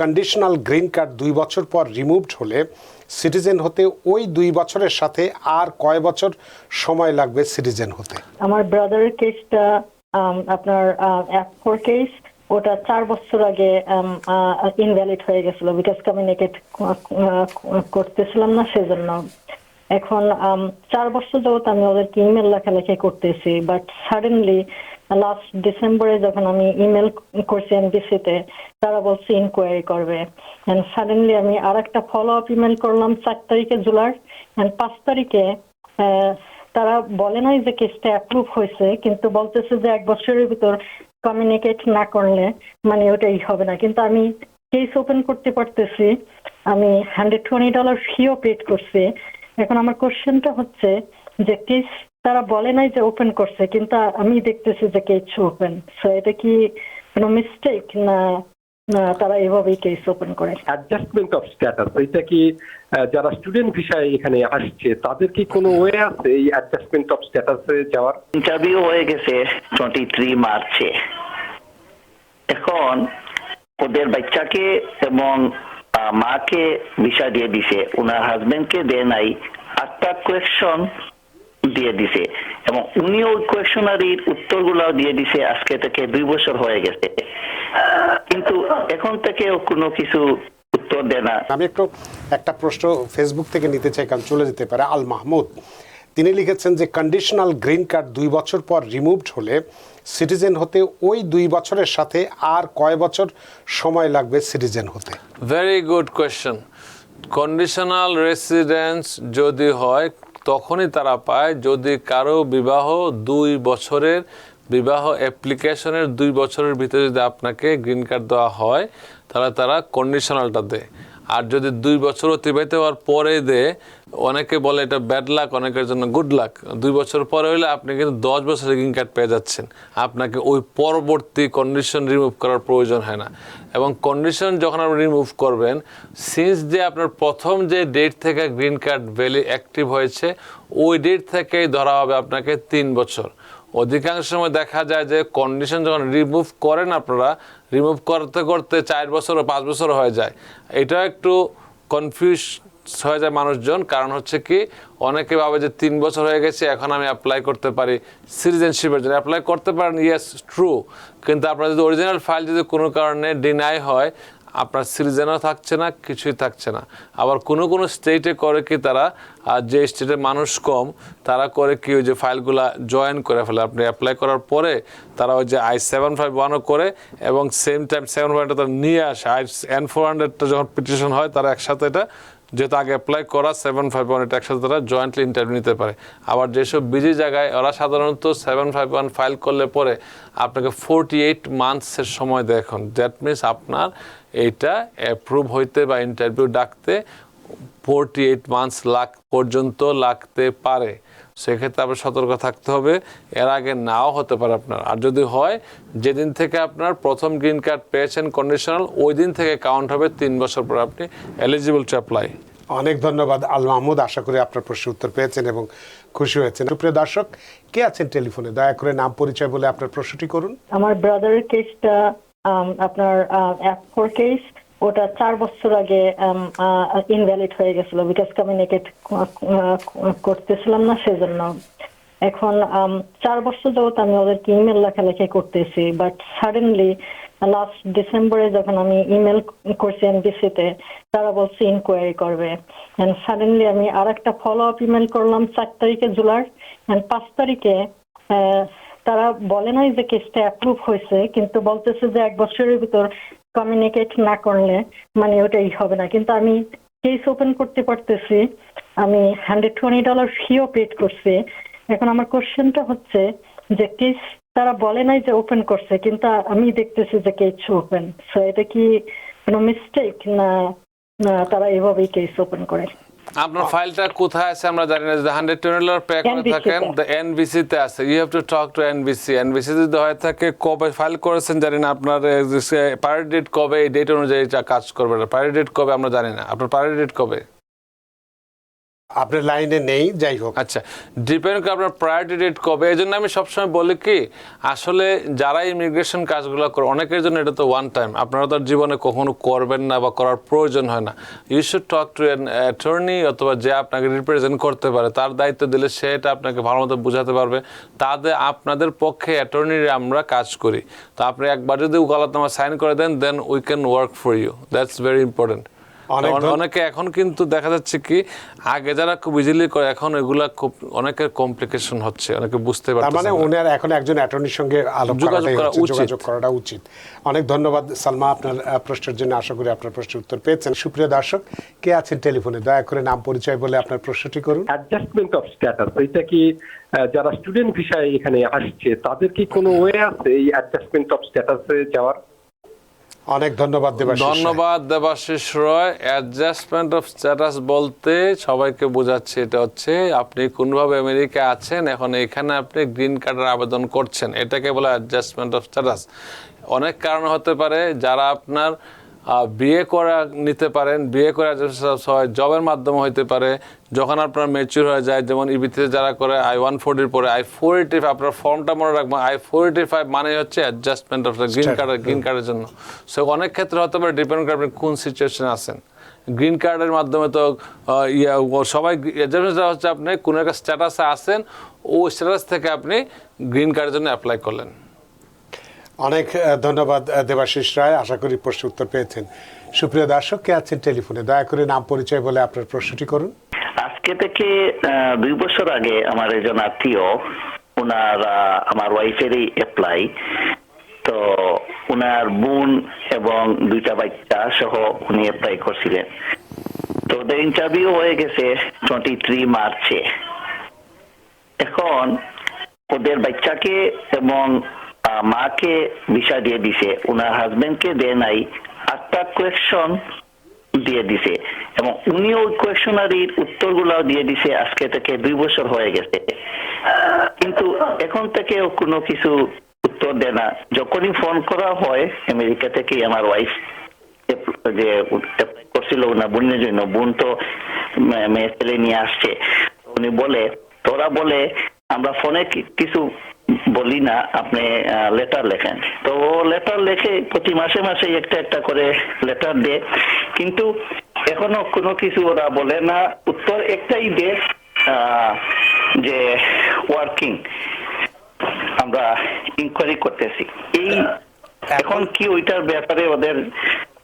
Conditional green card দুই বছর পর রিমুভড হলে সিটিজেন হতে ওই দুই বছরের সাথে আর কয় বছর সময় লাগবে সিটিজেন হতে? আমার ব্রাদারের কেসটা আপনার ফোর কেস ওটা চার বছর আগে ইনভ্যালিড হয়ে গেছিল বিকজ কমিউনিকেট করতেছিলাম না সেজন্য। এখন চার বছর যাবত আমি ওদেরকে ইমেল লেখালেখি করতেছি বাট সাডেনলি লাস্ট ডিসেম্বরে যখন আমি ইমেল করছি এনবিসিতে তারা বলছে ইনকোয়ারি করবে। এন্ড সাডেনলি আমি আর একটা ফলো আপ ইমেল করলাম চার তারিখে জুলাই এন্ড পাঁচ তারিখে তারা বলে নাই যে কেসটা অ্যাপ্রুভ হয়েছে, কিন্তু বলতেছে যে এক বছরের ভিতর কমিউনিকেট না করলে মানে ওটাই হবে না। কিন্তু আমি কেস ওপেন করতে পারতেছি, আমি হান্ড্রেড টোয়েন্টি ডলার ফিও পেড করছি। এখন আমার কোশ্চেনটা হচ্ছে যে কেস তারা বলে নাই যে ওপেন করছে কিন্তু আমি দেখতেছি যে কেস ওপেন সো এটা কি কোনো মিস্টেক না না তারা এভাবেই কেস ওপেন করে? অ্যাডজাস্টমেন্ট অফ স্ট্যাটাস এটা কি যারা স্টুডেন্ট ভিসায় এখানে আসছে তাদের কি কোনো ওয়ে আছে এই অ্যাডজাস্টমেন্ট অফ স্ট্যাটাসে যাওয়ার? ইন্টারভিউ হয়ে গেছে টোয়েন্টি থ্রি মার্চে এখন ওদের বাচ্চাকে এবং আহ, মাকে ভিসা দিয়ে দিছে। ওনার হাজবেন্ডকে দেয় নাই। আটটা কোয়েশন দিয়ে দিছে। এবং উনিও ওই কোয়েশনারির উত্তরগুলো দিয়ে দিছে আজকে থেকে দুই বছর হয়ে গেছে। কিন্তু এখন থেকেও কোনো কিছু উত্তর দেয় না। আমি একটু একটা প্রশ্ন ফেসবুক থেকে নিতে চাই কারণ চলে যেতে পারে। আল মাহমুদ তিনি লিখেছেন যে কন্ডিশনাল গ্রিন কার্ড দুই বছর পর রিমুভড হলে সিটিজেন হতে ওই দুই বছরের সাথে আর কয় বছর সময় লাগবে সিটিজেন হতে? Very good question conditional residence যদি হয় তখনই তারা পায় যদি কারও বিবাহ দুই বছরের, বিবাহ অ্যাপ্লিকেশনের দুই বছরের ভিতরে যদি আপনাকে গ্রিন কার্ড দেওয়া হয়, তাহলে তারা কন্ডিশনালটা দেয়। আর যদি দুই বছর অতিবাহিত হওয়ার পরে দে, অনেকে বলে এটা ব্যাড লাক অনেকের জন্য গুড লাক দুই বছর পরে হলে আপনি কিন্তু দশ বছর গ্রিন কার্ড পেয়ে যাচ্ছেন। আপনাকে ওই পরবর্তী কন্ডিশন রিমুভ করার প্রয়োজন হয় না। এবং কন্ডিশন যখন আপনি রিমুভ করবেন সিন্স যে আপনার প্রথম যে ডেট থেকে গ্রিন কার্ড ভ্যালি অ্যাক্টিভ হয়েছে, ওই ডেট থেকেই ধরা হবে আপনাকে তিন বছর। অধিকাংশ সময় দেখা যায় যে কন্ডিশন যখন রিমুভ করেন আপনারা রিমুভ করতে করতে চার বছর পাঁচ বছর হয়ে যায়। এটা একটু কনফিউজ হয়ে যায় মানুষজন, কারণ হচ্ছে কি অনেকে ভাবে যে তিন বছর হয়ে গেছে, এখন আমি অ্যাপ্লাই করতে পারি সিটিজেনশিপের জন্য। অ্যাপ্লাই করতে পারেন ইয়েস ট্রু কিন্তু আপনার যদি অরিজিনাল ফাইল যদি কোনো কারণে ডিনাই হয় আপনার সিটিজেনও থাকছে না, কিছুই থাকছে না। আবার কোনো কোনো স্টেটে করে কি তারা, আর যে স্টেটে মানুষ কম, তারা করে কি ওই যে ফাইলগুলো জয়েন করে ফেলে। আপনি অ্যাপ্লাই করার পরে তারা ওই যে আই সেভেন ফাইভ ওয়ানও করে, এবং সেম টাইম সেভেন ফাইভটা তারা নিয়ে আসে। আই এন ফোর হান্ড্রেডটা যখন পিটিশন হয়, তারা একসাথে এটা যেহেতু আগে অ্যাপ্লাই করা সেভেন ফাইভ ওয়ান এটা একসাথে তারা জয়েন্টলি ইন্টারভিউ নিতে পারে। আবার যেসব বিজি জায়গায় ওরা সাধারণত সেভেন ফাইভ ওয়ান ফাইল করলে পরে আপনাকে ফোরটি এইট মান্থসের সময় দেয় এখন। দ্যাট মিনস আপনার এইটা অ্যাপ্রুভ হইতে বা ইন্টারভিউ ডাকতে ফোরটি এইট মান্থস লাখ পর্যন্ত লাগতে পারে। সেক্ষেত্রে আপনার সতর্ক থাকতে হবে। এর আগে নাও হতে পারে আপনার। আর যদি হয় যেদিন থেকে আপনার প্রথম গ্রিন কার্ড পেয়েছেন কন্ডিশনাল ওই দিন থেকে কাউন্ট হবে তিন বছর পর আপনি এলিজিবল টু অ্যাপ্লাই অনেক ধন্যবাদ আল মাহমুদ। আশা করি আপনার প্রশ্নের উত্তর পেয়েছেন এবং খুশি হয়েছেন। সুপ্রিয় দর্শক কে আছেন টেলিফোনে? দয়া করে নাম পরিচয় বলে আপনার প্রশ্নটি করুন। আমার ব্রাদারের কেসটা আপনার ফোর কেস ওটা চার বছর আগে ইনভ্যালিড হয়ে গেছিল বিকজ কমিউনিকেট করতেছিলাম না সেজন্য। এখন চার বছর যাবত আমি ওদেরকে ইমেল লেখালেখি করতেছি বাট সাডেনলি লাস্ট ডিসেম্বরে যখন আমি ইমেল করছি এনবিসিতে তারা বলছে ইনকোয়ারি করবে। সাডেনলি আমি আর একটা ফলো আপ ইমেল করলাম চার তারিখে এন্ড পাঁচ তারিখে তারা বলে নাই যে কেসটা অ্যাপ্রুভ হয়েছে, কিন্তু বলতেছে যে এক বছরের ভিতর কমিউনিকেট না করলে মানে ওটাই হবে না। কিন্তু আমি কেস ওপেন করতে পারতেছি, আমি হান্ড্রেড টোয়েন্টি ডলার ফিও পেড করছি। এখন আমার কোশ্চেনটা হচ্ছে যে কেস তারা বলে নাই যে ওপেন করছে, কিন্তু আমি দেখতেছি যে কেস ওপেন সো এটা কি কোনো মিস্টেক না তারা এভাবেই কেস ওপেন করে? আপনার ফাইলটা কোথায় আছে আমরা জানি না যদি হান্ড্রেড টোয়েন্টি ডলার পে করে থাকেন এন এনবিসি তে আছে। You have to talk to NBC NBC যদি হয়ে থাকে কবে ফাইল করেছেন জানি না আপনার পার ডেট কবে এই ডেট অনুযায়ী কাজ করবে পার ডেট কবে আমরা জানি না। আপনার পার ডেট কবে? আপনার লাইনে নেই, যাই হোক। আচ্ছা ডিপেন্ড করে আপনার প্রায়োরিটি ডেট কবে? এই জন্য আমি সবসময় বলি কি, আসলে যারা ইমিগ্রেশন কাজগুলো করে, অনেকের জন্য এটা তো ওয়ান টাইম আপনারা তার জীবনে কখনো করবেন না বা করার প্রয়োজন হয় না। You should talk to an attorney অথবা যে আপনাকে রিপ্রেজেন্ট করতে পারে, তার দায়িত্ব দিলে সেটা আপনাকে ভালো মতো বোঝাতে পারবে। তাদের আপনাদের পক্ষে অ্যাটর্নির আমরা কাজ করি। তো আপনি একবার যদি উকালতনামা সাইন করে দেন then we can work for you that's very important অনেক এখন কিন্তু দেখা যাচ্ছে কি আগে যারা খুব ইজিলি করে এখন এগুলা খুব অনেকের কমপ্লিকেশন হচ্ছে অনেকে বুঝতে তার মানে পারছে ওনার এখন একজন অ্যাটর্নির সঙ্গে। যোগাযোগ করাটা উচিত। অনেক ধন্যবাদ সালমা আপনার প্রশ্নের জন্য আশা করি আপনার প্রশ্নের উত্তর পেয়েছেন। সুপ্রিয় দর্শক কে আছেন টেলিফোনে? দয়া করে নাম পরিচয় বলে আপনার প্রশ্নটি করুন। অ্যাডজাস্টমেন্ট অফ স্ট্যাটাস এটা কি যারা স্টুডেন্ট ভিসায় এখানে আসছে তাদের কি কোনো ওয়ে আছে এই অ্যাডজাস্টমেন্ট অফ স্ট্যাটাসে যাওয়ার? অনেক ধন্যবাদ দেবাশিস ধন্যবাদ Debashis Roy. Adjustment of status বলতে সবাইকে বোঝাচ্ছে এটা হচ্ছে আপনি কোনোভাবে আমেরিকায় আছেন, এখন এখানে আপনি গ্রিন কার্ডের আবেদন করছেন। এটাকে বলে অ্যাডজাস্টমেন্ট অফ স্ট্যাটাস অনেক কারণ হতে পারে, যারা আপনার বিয়ে করা নিতে পারেন বিয়ে করে হয় জবের মাধ্যমে হইতে পারে। যখন আপনার মেচুর হয়ে যায় যেমন ইবিতে যারা করে আই ওয়ান ফোর্টির পরে আই ফোর এইটি ফাইভ আপনার ফর্মটা মনে রাখবেন আই ফোর এইটি ফাইভ মানে হচ্ছে অ্যাডজাস্টমেন্ট অফ গ্রিন কার্ডের গ্রিন কার্ডের জন্য। সো অনেক ক্ষেত্রে হতে পারে ডিপেন্ড করে আপনি কোন সিচুয়েশনে আছেন। গ্রিন কার্ডের মাধ্যমে তো ইয়া সবাই এজেন্টরা হচ্ছে আপনি কোনো একটা স্ট্যাটাসে আসেন ও স্ট্যাটাস থেকে আপনি গ্রিন কার্ডের জন্য অ্যাপ্লাই করলেন। অনেক ধন্যবাদ দেবাশিস রায়। আশা করি প্রশ্নের উত্তর পেয়েছেন। সুপ্রিয় দর্শক, কে আছেন টেলিফোনে? দয়া করে নাম পরিচয় বলে আপনার প্রশ্নটি করুন। আজকে থেকে দুই বছর আগে আমার একজন আত্মীয় ওনার আমার ওয়াইফেরই অ্যাপ্লাই তো ওনার বোন এবং দুইটা বাচ্চা সহ উনি অ্যাপ্লাই করছিলেন। তো ওদের ইন্টারভিউ হয়ে গেছে টোয়েন্টি থ্রি মার্চে। এখন ওদের বাচ্চাকে এবং মাকে ভিসা দিয়ে দিছে ওনার হাজবেন্ডকে দেয় নাই আটটা কোয়েকশন দিয়ে দিছে। এবং উনি ওই কোয়েশনারির উত্তরগুলো দিয়ে দিছে, আজকে থেকে দুই বছর হয়ে গেছে। কিন্তু এখন থেকে কোনো কিছু উত্তর দেয় না। যখনই ফোন করা হয়, আমেরিকা থেকে আমার ওয়াইফ যে করছিল না বোনের জন্য, বোন তো মেয়ে ছেলে নিয়ে আসছে। উনি বলে, তোরা বলে, আমরা ফোনে কিছু বলি না আপনি লেটার লেখেন। তো ও লেটার লেখে প্রতি মাসে মাসে একটা একটা করে লেটার দেয়। কিন্তু এখনও কোনো কিছু ওরা বলে না। উত্তর একটাই দে যে ওয়ার্কিং আমরা ইনকোয়ারি করতেছি। এই এখন কি ওইটার ব্যাপারে ওদের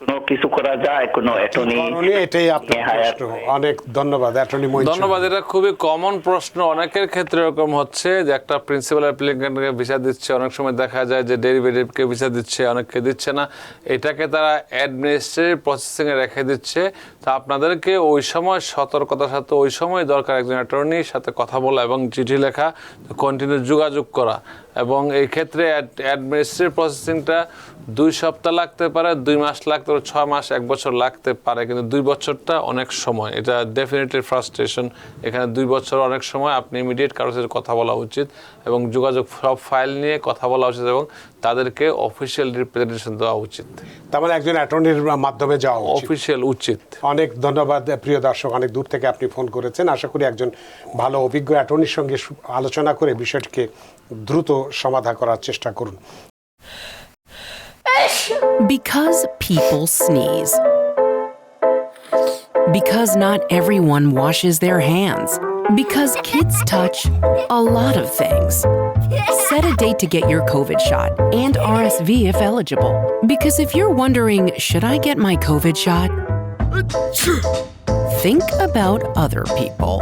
কোনো কিছু করা যায় কোনো অ্যাটর্নি এটাই আপনার প্রশ্ন। অনেক ধন্যবাদ অ্যাটর্নি মইন ধন্যবাদ এটা খুবই কমন প্রশ্ন। অনেকের ক্ষেত্রে এরকম হচ্ছে যে একটা প্রিন্সিপাল অ্যাপ্লিকেন্টকে ভিসা দিচ্ছে অনেক সময় দেখা যায় যে ডেরিভেটিভকে ভিসা দিচ্ছে অনেককে দিচ্ছে না। এটাকে তারা অ্যাডমিনিস্ট্রেটিভ প্রসেসিংয়ে রেখে দিচ্ছে। তা আপনাদেরকে ওই সময় সতর্কতার সাথে ওই সময় দরকার একজন অ্যাটর্নির সাথে কথা বলা এবং চিঠি লেখা কন্টিনিউ যোগাযোগ করা। এবং এই ক্ষেত্রে অ্যাডমিনিস্ট্রেটিভ প্রসেসিংটা দুই সপ্তাহ লাগতে পারে দুই মাস লাগতে পারে ছয় মাস এক বছর লাগতে পারে কিন্তু দুই বছরটা অনেক সময়। এটা ডেফিনেটলি ফ্রাস্ট্রেশন এখানে দুই বছর অনেক সময় আপনি ইমিডিয়েট কারোর সাথে কথা বলা উচিত এবং যোগাযোগ সব ফাইল নিয়ে কথা বলা উচিত এবং তাদেরকে অফিসিয়াল রিপ্রেজেন্টেশন দেওয়া উচিত। তার মানে একজন অ্যাটর্নির মাধ্যমে যাওয়া অফিসিয়াল উচিত। অনেক ধন্যবাদ প্রিয় দর্শক অনেক দূর থেকে আপনি ফোন করেছেন। আশা করি একজন ভালো অভিজ্ঞ অ্যাটর্নির সঙ্গে আলোচনা করে বিষয়টিকে দ্রুত সমাধা করার চেষ্টা করুন Because people sneeze. Because not everyone washes their hands. Because kids touch a lot of things. Set a date to get your COVID shot and RSV if eligible. Because if you're wondering, should I get my COVID shot? Think about other people.